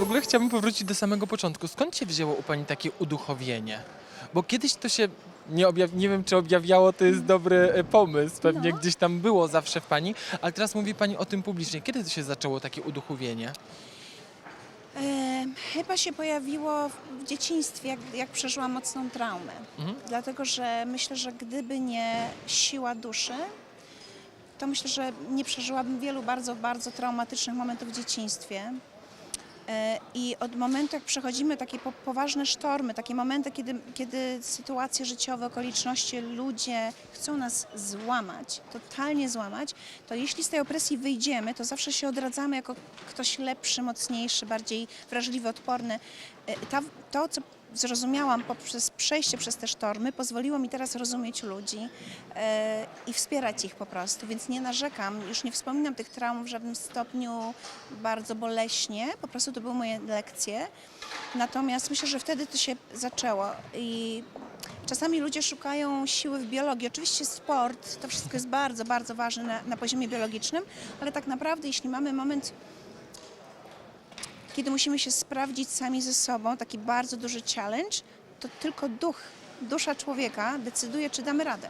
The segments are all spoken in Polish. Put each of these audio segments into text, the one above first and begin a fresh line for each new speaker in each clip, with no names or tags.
w ogóle chciałabym powrócić do samego początku. Skąd się wzięło u Pani takie uduchowienie? Bo kiedyś to się nie, objaw... nie wiem, czy objawiało, to jest dobry e, pomysł. Pewnie
No.
gdzieś tam było zawsze w Pani, ale teraz mówi Pani o tym publicznie. Kiedy to się zaczęło takie uduchowienie?
Chyba się pojawiło w w dzieciństwie, jak, jak przeżyłam mocną traumę.
Mhm.
Dlatego, że myślę, że gdyby nie siła duszy, to myślę, że nie przeżyłabym wielu bardzo, bardzo traumatycznych momentów w dzieciństwie. E, I od momentu, jak przechodzimy takie po, poważne sztormy, takie momenty, kiedy, kiedy sytuacje życiowe, okoliczności, ludzie chcą nas złamać, totalnie złamać, to jeśli z tej opresji wyjdziemy, to zawsze się odradzamy jako ktoś lepszy, mocniejszy, bardziej wrażliwy, odporny. E, Ta, to, co zrozumiałam poprzez przejście przez te sztormy, pozwoliło mi teraz rozumieć ludzi e, i wspierać ich po prostu, więc nie narzekam, już nie wspominam tych traum w żadnym stopniu bardzo boleśnie, po prostu to były moje lekcje. Natomiast myślę, że wtedy to się zaczęło i czasami ludzie szukają siły w biologii. Oczywiście sport, to wszystko jest bardzo, bardzo ważne na, na poziomie biologicznym, ale tak naprawdę jeśli mamy moment kiedy musimy się sprawdzić sami ze sobą, taki bardzo duży challenge, to tylko duch, dusza człowieka decyduje, czy damy radę.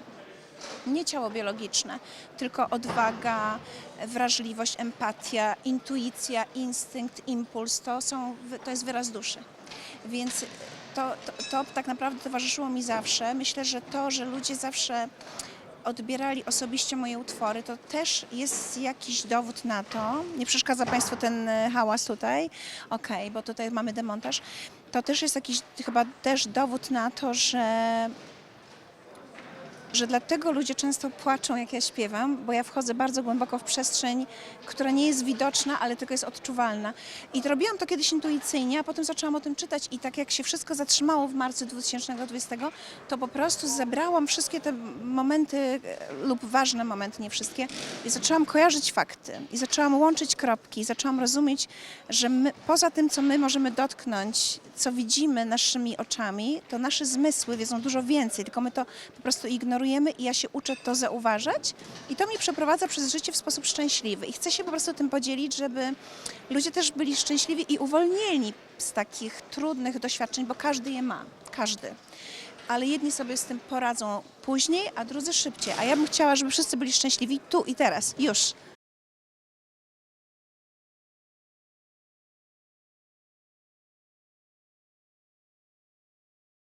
Nie ciało biologiczne, tylko odwaga, wrażliwość, empatia, intuicja, instynkt, impuls to, są, to jest wyraz duszy. Więc to, to, to tak naprawdę towarzyszyło mi zawsze. Myślę, że to, że ludzie zawsze odbierali osobiście moje utwory, to też jest jakiś dowód na to. Nie przeszkadza Państwu ten e, hałas tutaj? Okej, bo tutaj mamy demontaż. To też jest jakiś chyba też dowód na to, że że dlatego ludzie często płaczą, jak ja śpiewam, bo ja wchodzę bardzo głęboko w przestrzeń, która nie jest widoczna, ale tylko jest odczuwalna. I robiłam to kiedyś intuicyjnie, a potem zaczęłam o tym czytać i tak jak się wszystko zatrzymało w marcu 2020, to po prostu zebrałam wszystkie te momenty e, lub ważne momenty, nie wszystkie, i zaczęłam kojarzyć fakty i zaczęłam łączyć kropki, i zaczęłam rozumieć, że my, poza tym, co my możemy dotknąć, co widzimy naszymi oczami, to nasze zmysły wiedzą dużo więcej, tylko my to po prostu ignorujemy i ja się uczę to zauważać i to mi przeprowadza przez życie w sposób szczęśliwy i chcę się po prostu tym podzielić, żeby ludzie też byli szczęśliwi i uwolnieni z takich trudnych doświadczeń, bo każdy je ma, każdy. Ale jedni sobie z tym poradzą później, a drudzy szybciej. A ja bym chciała, żeby wszyscy byli szczęśliwi tu i teraz, już.